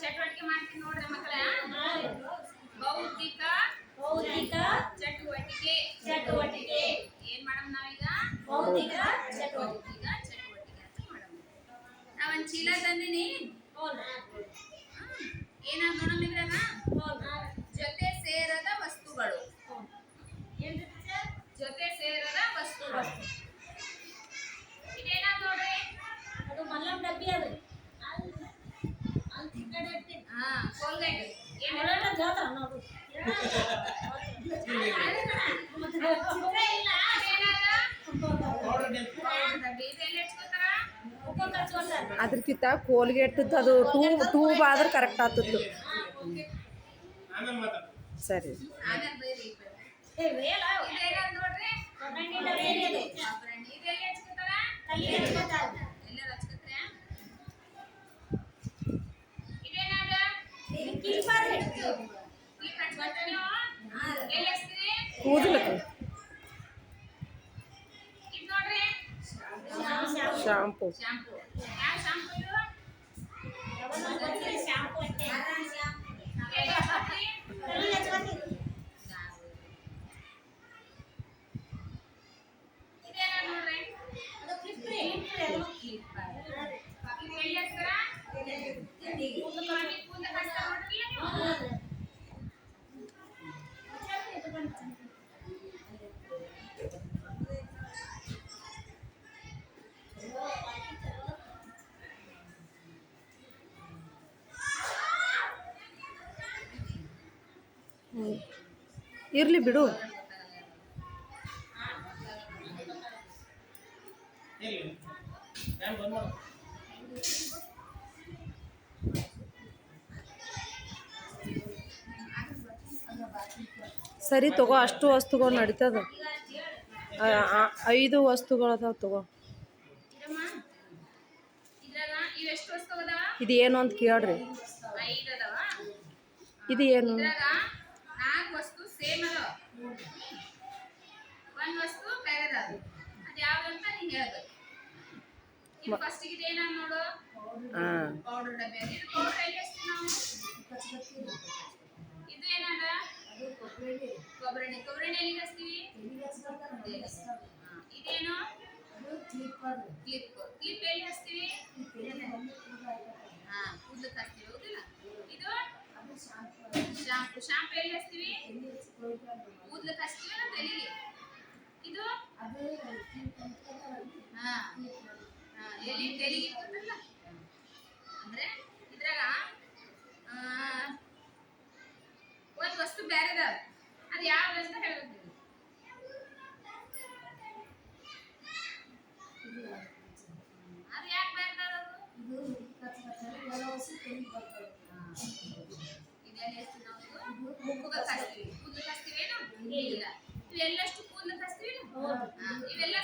ಚಟುವಟಿಕೆ ಮಾಡ್ತೀನಿ ನೋಡ್ರಿ ಮಕ್ಕಳ ಬೌದ್ಧಿಕ ಭೌತಿಕ ಚಟುವಟಿಕೆ ಚಟುವಟಿಕೆ ಏನ್ ಮಾಡಮ್ ನಾವೀಗ ಭೌತಿಕ ಚಟುವಟಿಕೆ ಈಗ ಚಟುವಟಿಕೆ ಅಂತ ಮಾಡಮ್ ನಾವೊಂದ್ ಚೀಲ ತಂದಿನಿ ಅದ್ರಕ್ಕಿಂತ ಕೋಲ್ಗೆಟ್ ಅದು ಟೂಬ್ ಟೂಬ್ ಆದ್ರೆ ಕರೆಕ್ಟ್ ಆಗ್ತದ್ದು ಸರಿ. ನೋಡ್ರಿ ಕನ್ನಡಿ ಡಬ್ಬಿ ಇದೆ. ಒಬ್ರಣ್ಣ ಇದೆಲ್ಲ ಹಚ್ಕೋತಾರ ತಲೆಗೆ ಹಚ್ಕೊತಾರೆ. ಎಲ್ಲರೂ ಹಚ್ಕೋತಾರ ಇದೇನಾದ ಇದು ಕೀಪರ್ ಇದೆ. ಕ್ಲಿಪ್ ಹಚ್ಕೊತಾರ ನೀವು ಎಲ್ಲಿ ಹಚ್ತೀರಿ ಕೂದಲಕ್ಕೆ ಇದು ನೋಡ್ರಿ ಶಾಂಪು ಶಾಂಪು ಯಾವ ಶಾಂಪು ಇದು ಯಾವನೋ ಗೊತ್ತಿಲ್ಲ, ಶಾಂಪು ಅಷ್ಟೇ. ಎಲ್ಲಿ ಹಚ್ಕೊತೀರಿ? ತಲೆಗೆ ಹಚ್ಕೊತೀವಿ. ಇದೇನಾದ್ ನೋಡ್ರಿ ಅದು ಕ್ಲಿಪ್ ರೀ, ಕ್ಲಿಪ್ ರೀ ಅದು. ಇದು ಎಲ್ಲಿ ಹಚ್ತಾರ ಕೂದಲು ಮಾಡಿ ಕೂದಲು ಹಚ್ತಾರ ನೋಡ್ರಿ ನೀವು ಇರ್ಲಿ ಬಿಡು. ಸರಿ ತಗೋ ಅಷ್ಟು ವಸ್ತುಗಳು ನಡೀತದ. ಐದು ವಸ್ತುಗಳು ಅದಾವ ತಗೋ. ಇದು ಏನು ಅಂತ ಕೇಳ್ರಿ. ಇದು ಏನು? ವಸ್ತು ಒಂದು ವಸ್ತು ಬೇರೆದಾದ್ರು ಅದು. ಯಾವ್ದಂತ ನೀನ್ ಹೇಳ್ಬೇಕು. ಇದು ಫಸ್ಟ್ ಇದು ಏನ ನೋಡು. ಪೌಡರ್ ಡಬ್ಬಿ. ಇದು ಪೌಡರ್ ಎಲ್ಲಿ ನಾವು? ಇದು ಏನದ? ಕೊಬ್ಬರಿ ಕೊಬ್ಬರಿ ಎಲ್ಲಿಗೆ ಹಚ್ತೀವಿ. ಇದೇನು? ಕ್ಲಿಪ್ ಕ್ಲಿಪ್ ಎಲ್ಲಿ ಹಚ್ತೀವಿ ಹಾ ಕೂದಲಕ್ಕೆ ಹಚ್ತೀವಿ ಹೌದಿಲ್ಲ? ಇದು? ಶಾಂಪು ಶಾಂಪು ಎಲ್ಲಿ ಹಚ್ತೀವಿ ಹಚ್ತೀವಿ ನಮ್ಮ ತಲೆಗೆ ಇದು ಹಾ ತಲೆಗೆ ಅಂದ್ರೆ ಇದ್ರಾಗ ಒಂದ್ ವಸ್ತು ಬೇರೆದ ಅದು. ಯಾವ್ದು ಅಂತ ಹೇಳ್ಬೇಕು ನೀವು. ಅದು ಯಾಕೆ ಬೇರೆದ ಅದು ಇದೆಲ್ಲ ಎಷ್ಟು ನಾವು ಮುಖಕ್ಕೆ ಹಚ್ತೀವಿ ಕೂದಲಕ್ಕೆ ಹಚ್ತೀವೇನು ಇಲ್ಲ ಇವೆಲ್ಲಷ್ಟು ಕೂದಲು ಹಚ್ತೀವಿ ಇವೆಲ್ಲ